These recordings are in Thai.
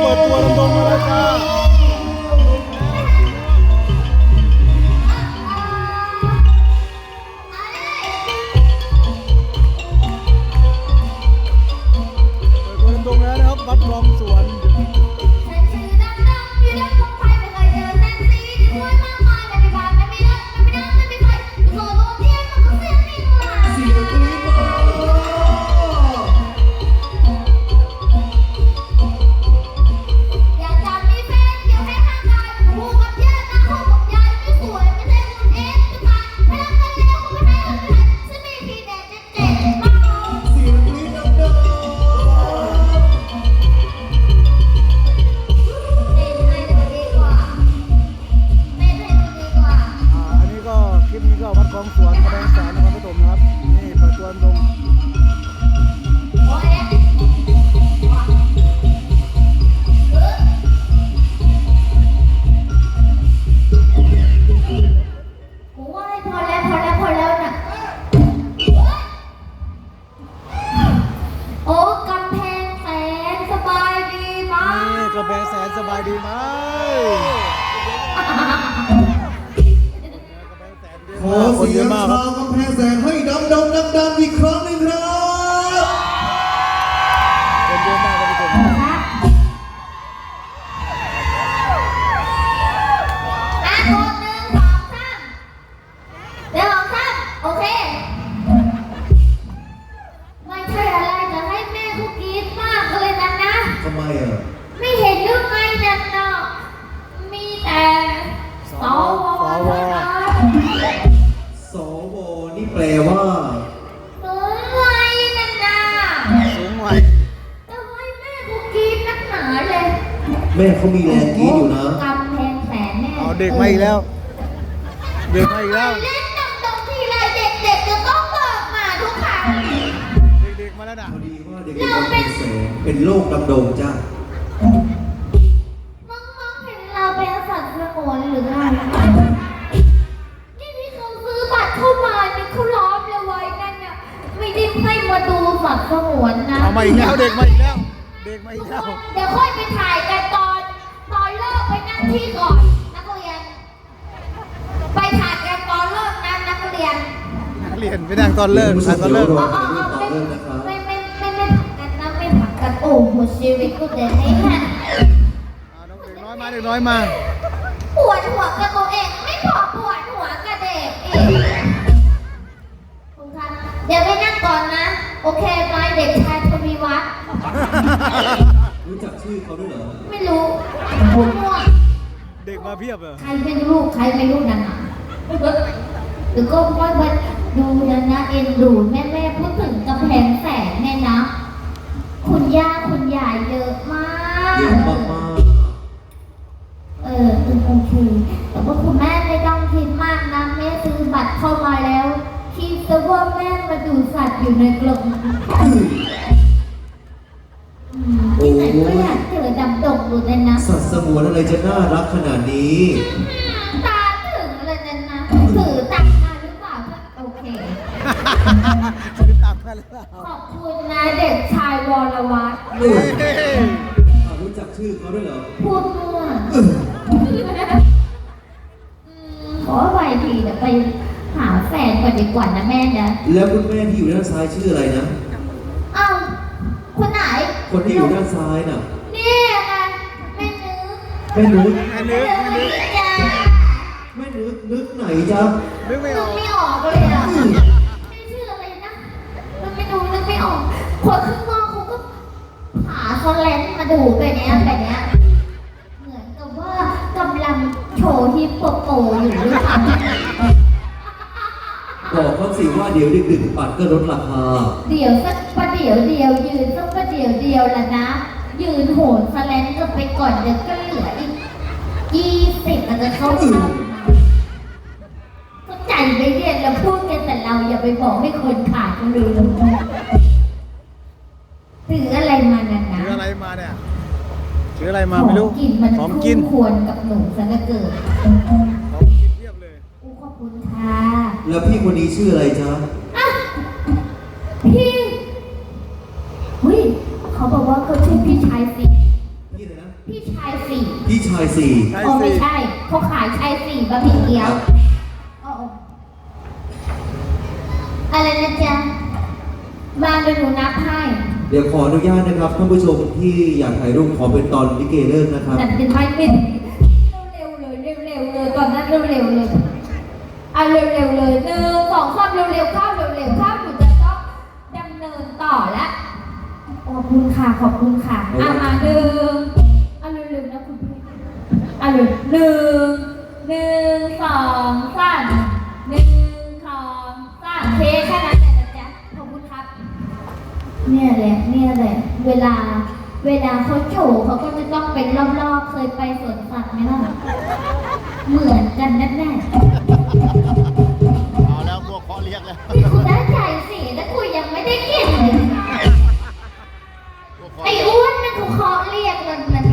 เปิดตั ขอเสียงชาวกำแพงแสนให้ดังดงดังๆอีกครั้งหนึ่ง ไหวจะให้แม่กูกินนักหนาเลยแม่เขามีแรงกรี๊ดอยู่นะ กำแพงแสนแน่เอาเด็กมาอีกแล้ว เด็กมาอีกแล้ว เล่นดำดงทีไรเด็กๆจะต้องบอกมาทุกครั้ง เด็กๆมาแล้วนะพอดีว่าเด็กๆกำแพงแสนเป็นโรคดำดงจ้า เรียนไปนั่งตอนเลิกถ่ายตอนเลิกอ๋ออ๋ออ๋อไม่ไม่ไม่ไม่ผักกันนะไม่ผักกันโอ้โหชีวิตกูเดี๋ยวนี้ฮะอ่าน้องเด็กน้อยมาเด็กน้อยมา ปวดหัวกับตัวเองไม่พอปวดหัวกับเด็กอีกคุณคะเดี๋ยวไปนั่งก่อนนะ โอเคไหมเด็กชายทวีวัฒน์รู้จักชื่อเขาด้วยเหรอไม่รู้พูดมั่วเด็กมาเพียบเลย ใครไม่รู้ใครไม่รู้นั่นน่ะหรือก็ว่า ว่าดูนะนะเอ็นดูแม่แม่พูดถึงกำแพงแสนเนี่ยนะ คุณย่าคุณยายเยอะมากเยอะมากเออโอเคแต่ว่าคุณแม่ไม่ต้องคิดมากนะแม่ซื้อบัตรเข้ามาแล้วคิดซะว่าแม่มาดูสัตว์อยู่ในกรงๆอื้ออืมที่ไหนก็อยากเจอดำดงดูเลยนะ สัตว์สงวนอะไรจะน่ารักขนาดนี้ ติดตามกันหรือเปล่าขอบคุณนะเด็กชายวรวัตรเฮ้ยอะรู้จักชื่อเขาด้วยเหรอ พูดมั่วเอออืมขอไวทีเดี๋ยวไปหาแฟนก่อนดีกว่านะแม่นะแล้วคุณแม่ที่อยู่ด้านซ้ายชื่ออะไรนะ เอ้าคนไหนคนที่อยู่ด้านซ้ายน่ะนี่ไงแม่นึกแม่นึกแม่นึกแม่นึกจ้าแม่นึกนึกไหนจ๊ะนึกไม่อนึอกกไม่ออกเลยอะ คนข้างนอกเขาก็หาคอนเลนมาดูแบบเนี้ยแบบเนี้ยเหมือนกับว่ากำลังโชว์ฮิปโปโปอยู่หรือเปล่าบอกเขาสิว่าเดี๋ยวดึกๆปัดก็ลดราคา เดี๋ยวสักประเดี๋ยวเดียวยืนสักประเดี๋ยวเดียวละนะ ยืนโหนสแลนก็ไปก่อนเดี๋ยวก็เหลืออีกยี่สิบมันจะเข้าเข้าเข้าใจไปเรียนแล้วพูดกันแต่เราอย่าไปบอกให้คนขาดค มาเนี่ยถืออะไรมาไม่รู้ของกินมันของคู่กินควรกับหนูซะเหลือเกินของกินเพียบเลยอู้ขอบคุณค่ะแล้วพี่คนนี้ชื่ออะไรจ๊ะอะพี่เฮ้ยเขาบอกว่าเขาชื่อพี่ชายสิพี่อะไรนะายสี่ใช่โอ้ไม่สิใช่เขาขายชายสี่บะหมี่เกี๊ยวโอ้โอ้อะไรนะจ๊ะมาเดี๋ยวหนูนับให้ เดี๋ยวขออนุญาตนะครับท่านผู้ชมที่อยากถ่ายรูปขอเป็นตอนลิเกเลิกนะครับนั่นเป็นไม่เป็นเร็วๆเลยเร็วๆเลยตอนนั้นเร็วๆเลยอะเร็วๆเลยหนึ่งสองสามเร็วๆเข้าเร็วๆเข้าหนูจะต้องดำเนินต่อแล้วขอบคุณค่ะขอบคุณค่ะอะมาหนึ่งอะเร็วๆนะคุณพี่อะเร็วหนึ่ง เวลา เวลาเขาโชว์เขาก็จะต้องเป็นรอบๆ เคยไปสวนสัตว์ไหมล่ะ เหมือนกันแน่แน่เอาแล้วพวกเคาะเรียกแล้วๆนี่คุณได้ใจสิแล้วคุณยังไม่ได้กินเลยพวกเคาะไอ้อ้วนนั่นเขาเคาะเรียกมันมัน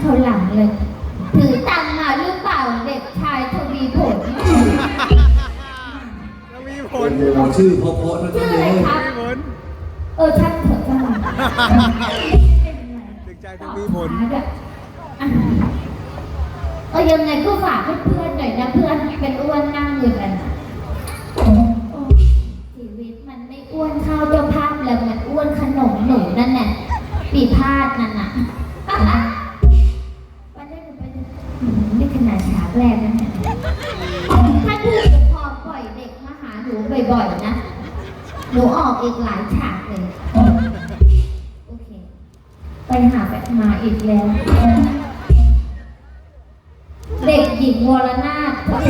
เขาหลังเลย มีผโอ้ลโหชื่อเพราะๆทั้งชื่นั้อนอะไรเลยครับมีผลเออช่างเถอะช่างมันเด็กชายต้องมีผล เออยังไงก็ฝากเพื่อนๆหน่อยนะเพื่อนเป็นอ้วนนั่งอยู่กันน่ะโอ้ชีวิตมันไม่อ้วนเข้าเจ้าภาพแล้วมันอ้วนขนมหนูนั่นแหละปีพาดนั่นน่ะ แล้วเด็กหญิงวรนาถโอ้โห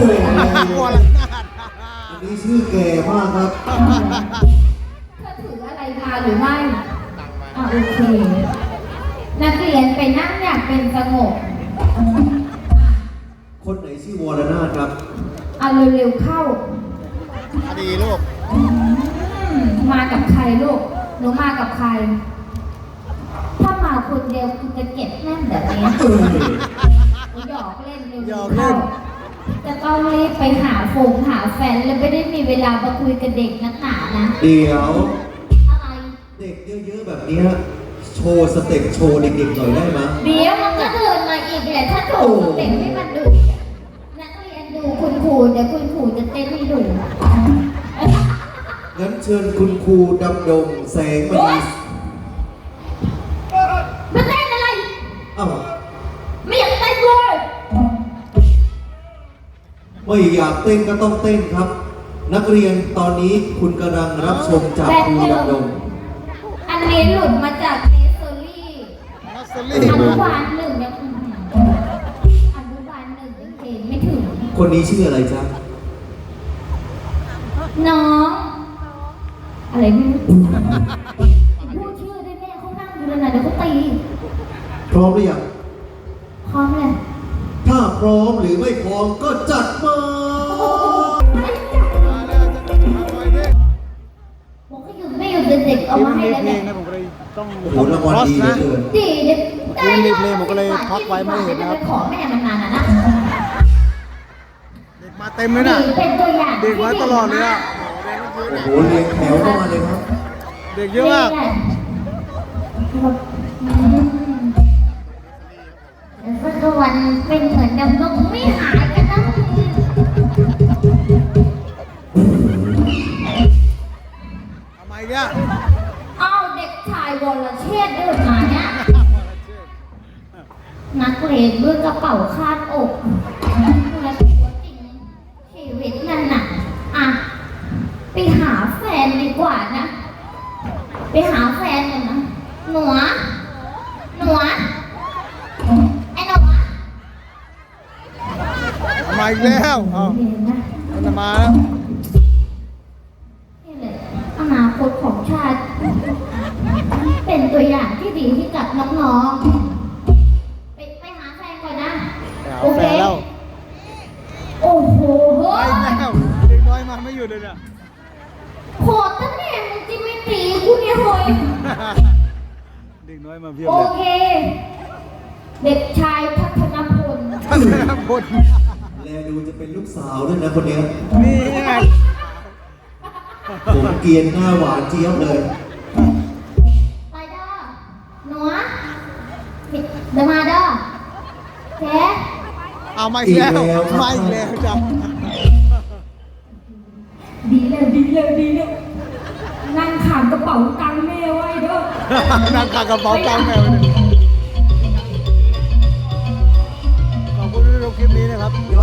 วรนาถอันนี้ชื่อแก่มากครับเธอถืออะไรมาหรือไม่อะโอเค นักเรียนไปนั่งอย่างเป็นสงบคนไหนชื่อวรนาถครับเอาเร็วๆเข้าคดีลูกอืมมากับใครลูกหนูมากับใครถ้า มาคนเดียวคุณจะเก็บแน่นแบบนี้เออหยอกเล่นหยอกเล่นจะต้องรีบไปหาฟงหาแฟนแล้วไม่ได้มีเวลามาคุยกับเด็กนักหนานะ เดี๋ยว อะไร เด็กเยอะๆแบบเนี้ยโชว์สเต็ปโชว์เด็กๆหน่อยได้ไหมเดี๋ยวมันก็เดินมาอีกแหละถ้าถูกเต้นให้มันดูนักเรียนดูคุณครูเดี๋ยวคุณครูจะเต้นให้ดูงั้นเชิญคุณครูดำดงแสงมโอ๊ณี ไม่อยากเต้นก็ต้องเต้นครับ นักเรียนตอนนี้คุณกำลังรับชมจากครูดำดงอันนี้หลุดมาจากเนสเซอรี่นัสเซออรี่นุบาลหนึ่งยังอื้อหืออนุบาลหนึ่งยังเพลงไม่ถึง คนนี้ชื่ออะไรจ๊ะ น้อง อะไรไม่รู้พูดชื่อได้แม่เขานั่งอยู่นั่นน่ะเดี๋ยวเขาตีพร้อมหรือยังพร้อมเลยถ้า พร้อมหรือไม่พร้อมก็จัดมาไม่จับอยเด้ผมก็หยุดไม่หยุดเด็กๆเอามาให้แล้วเพลเนี่ยงนะผมก็เลยต้องโอ้โหรางวัลดีเหลือเกิน ดีเด็กยังมีเพลงผมก็เลยพักไว้ไม่เห็นนะครับขอแม่มันานนะนะเด็กมาเต็มเลยนะเป็นตัวอย่างเด็กมาตลอดเลยอะโอ้โหเรียงแถวเข้ามาเลยครับ เด็กเยอะมาก เป็นเหมือนดำรงไม่หายกันนะทำไมเนี่ยเอาเด็กชายวรเชษฐ์เดินมาเนี่ยนักเรียนด้วยกระเป๋าคาดอกและตัวจริงชีวิตนั่นน่ะอะไปหาแฟนดีกว่านะ ไปหาแฟนกันนะหนัวหนัว อีกแล้วเอาเห็นไหมมันจะมาแล้วนี่เลยอนาคตของชาติ เป็นตัวอย่างที่ดีให้กับน้องๆ ไปไปหาแฟนก่อนนะ ไปหาแฟนแล้ว โอ้โหไปแล้วเด็กน้อยมาไม่หยุดเลยเนี่ยโหดตั้งแต่มึงจะไม่ตีกูเนี่ยเฮ้ยเด็กน้อยมาเพียบโอเลยเค เด็กชายพัฒนพลท่านนะครับบนแล ดูจะเป็นลูกสาวด้วยนะคนเนี้ยนี่ไงผมเกรียนหน้าหวานเจี๊ยบเลย ไปเด้อหนัวเดี๋ยวมาเด้อแกเอามาอีกแล้วอีกแล้วครับ มาอีกแล้วจ้ะดีเลยดีเลยดีเลยนั่งขานกระเป๋าตังค์แม่ไว้เด้อ นั่งกากระเป๋าตังค์แมวเนี่ยขอบคุณที่ชมคลิปนี้นะครับ